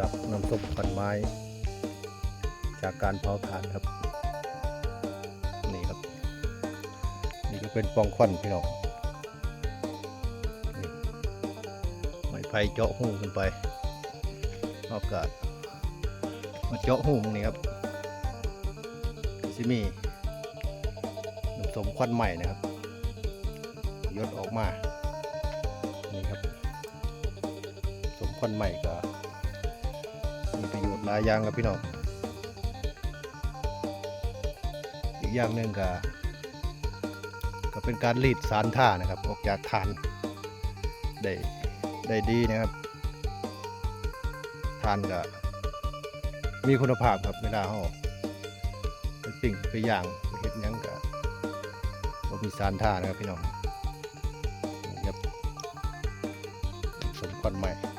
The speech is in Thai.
ดับน้ำส้มควันไม้ จากการเผาถ่านครับ นี่ครับ นี่ก็เป็นปองควันพี่น้องนี่ไม้ไผ่เจาะหูขึ้นไปอากาศมาเจาะหูตรงนี้ครับซิมีน้ำส้มควันใหม่นะครับยดออกมานี่ครับ สมควันใหม่ก็ มีประโยชน์หลายอย่างครับพี่น้องอีกอย่างหนึ่งก็ก็เป็นการรีดสารท่านะครับ ออกจากฐานได้ได้ดีนะครับทานก็มีคุณภาพครับเวลาเขาไปปิ้งไปย่างไปเฮ็ดยังก็บ่มีสารท่านะครับพี่น้องครับสมควันใหม่